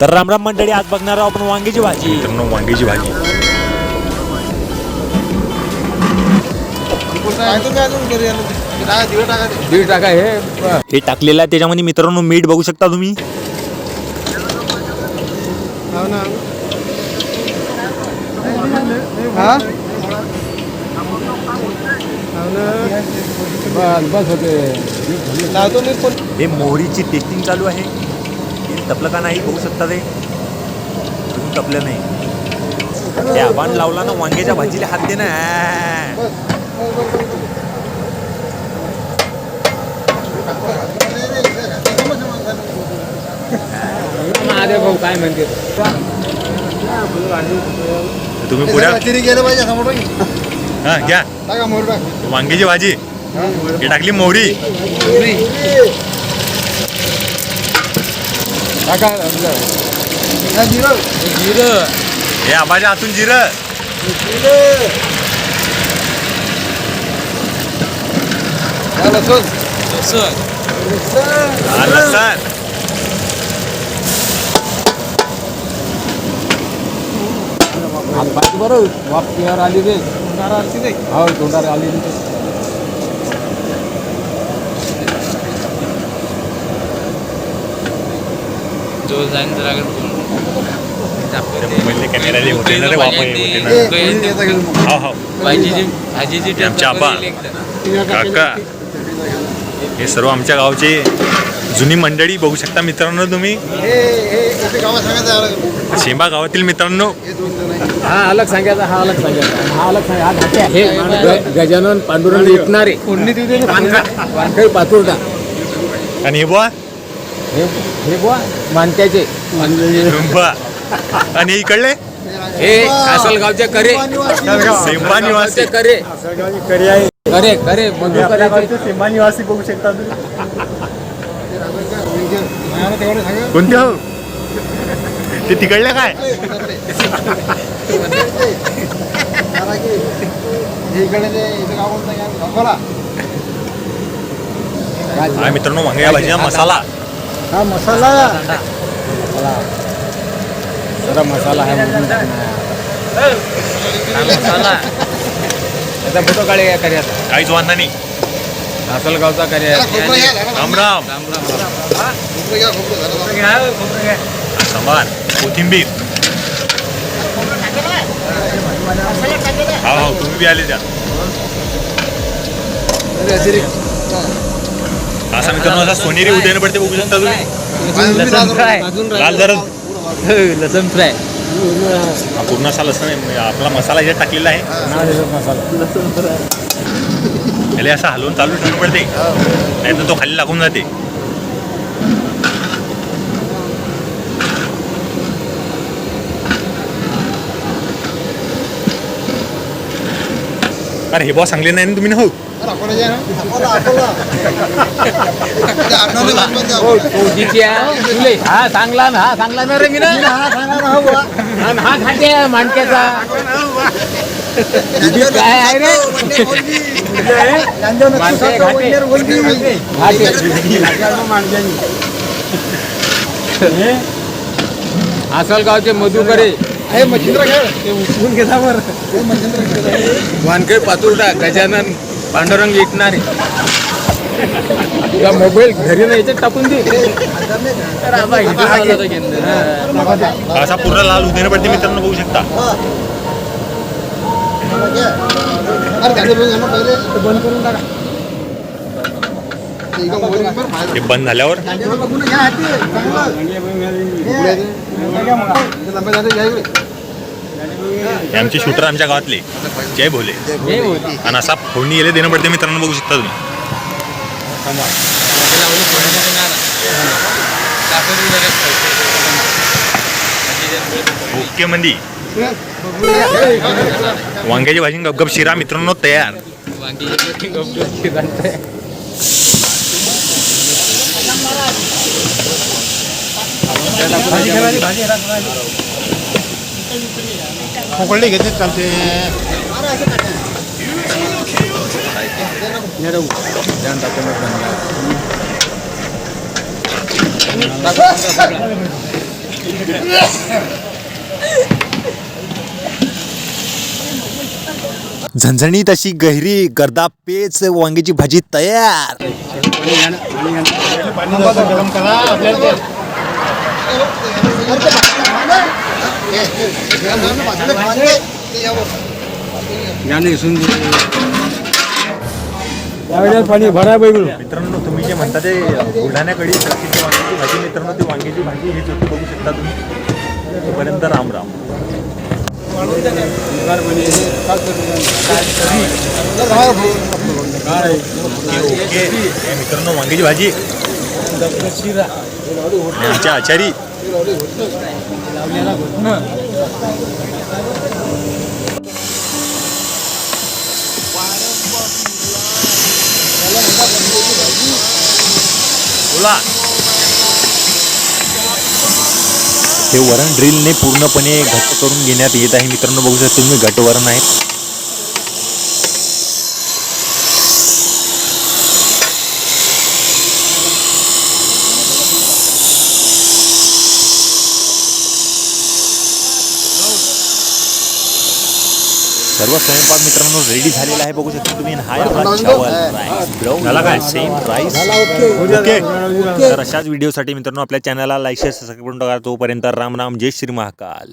तर रामराम मंडळी आज बघणार आहोत आपण वांग्याची भाजी. मित्रांनो वांग्याची भाजी. दीड टाका हे हे टाकलेलं आहे त्याच्यामध्ये मित्रांनो मीठ बघू शकता तुम्ही. बस बस होते. हे मोहरीची टेस्टिंग चालू आहे. हे तपलं का नाही बघू शकता ते. तुम्ही तपलं नाही. ते आबान लावला ना वांग्याच्या भाजीला हात दे ना महादेव भाऊ काय म्हणते? तुम्ही पुढ्या गेलं पाहिजे समोर हा घ्या. टाका मोर टाक. वांग्याची भाजी. हे टाकली मोहरी. जिरं जिरं हे आबाच्या हातून जिरं हा, लसूण हा, लसण हात पाहिजे बरं वापतीवर आली रे हो तोंडार आली रे जो जाईन जरा पहिले कॅमेराले होते ना रे वापर होते ना ए, कोणी देता गेलं मग. हो हो भाजीची भाजीची हे आमचे आबा. काका. हे सर्व आमच्या गावचे जुनी मंडळी बघू शकता मित्रांनो तुम्ही. हे हे. शेंबा गावातील मित्रांनो. हे. हा अलग सांगायचा हा अलग सांगायचा. हा अलग हा गजानन पांडुरंग विकणारे वानखळी पातुर्डा. आणि हे बुवा? हे हे बुवा मानक्याचे. आणि हे इकडले हे कासलगावचे करे सेंबा निवासी करे करे करे मधुकराचे मला तेवढं सांगा. कोणते हो? ते तिकडले काय? मित्रांनो वांग्या भाजीचा मसाला. हा मसाला. जरा मसाला आहे म्हणून. मसाला. त्याचा फोटो काढे या कार्याचा काहीच वांधा नाही. कासलगावचा कार्य. जरा खोबरं घ्या, जरा राम. राम खोबरं घ्या, खोबरं, जरा, जरा. सांबार कोथिंबीर. हा हो तुम्ही बी आले त्या असा मित्रांनो सोनेरी उदयन पडते बघू शकता तुम्ही. लसूण फ्राय. लाल जरा लसूण फ्राय. हा पूर्ण असा लसण आहे, म्हणजे आपला मसाला याच्यात टाकलेला आहे. त्याला असं हलवून चालू ठेवून पडते. नाही तर तो खाली लागून जाते. अरे हे बॉस सांगले नाही ना तुम्ही ना हो हा सांगला ना हा सांगला ना रे मी ना हा, खाते माणक्याचा काय आहे रे असल गावचे मधुकरे हे मच्छिंद्र खेळ. उचलून घेता बरं. हे मच्छिंद्र खेळ. वानखेड पातुर्डा गजानन पांडुरंग विकणारे तुझा मोबाईल घरी नाही याच्यात टाकून दे. असा पूर्ण लाल उदयन पडते मित्रांनो बघू शकता. अरे पहिले? ते बंद करून टाका. ते एका मोबाईल वर बाहेर- हे बंद झाल्यावर? गाडीवर बघून घ्या हाती, चांगलं. इकडे ते. ते लंबे झाले, घ्या इकडे. हे आमचे शूटर आमच्या गावातले. जय भोले. आणि असा फोडणी गेले देणं पडते मित्रांनो बघू शकता तुम्ही. ओके मंदी. वांग्याची भाजी गपगप शिरा मित्रांनो तयार. खोकळली घेतली चालते झणझणीत अशी गहिरी गर्दा पेच वांग्याची भाजी तयार. पाणी भरा बैगुल मित्रांनो तुम्ही जे म्हणता ते बुलढाण्याकडे वांग्याची भाजी. मित्रांनो ती वांग्याची भाजी हीच होती बघू शकता तुम्ही. तोपर्यंत राम राम. ओके हे मित्रांनो वांग्याची भाजी. आमच्या आचारी. बोला. हे वरण ड्रिलने पूर्णपणे घट्ट करून घेण्यात येत आहे. मित्रांनो बघू शकता तुम्ही घट वरण आहे. सर्व स्वयंपाक मित्रांनो रेडी झालेला आहे. बघू शकता तुम्ही आणि हा झाला काय? Same rice okay. तर अशाच व्हिडिओसाठी मित्रांनो आपल्या चॅनलला लाईक शेअर सबस्क्राईब करून टाका. तोपर्यंत राम राम जय श्री महाकाल.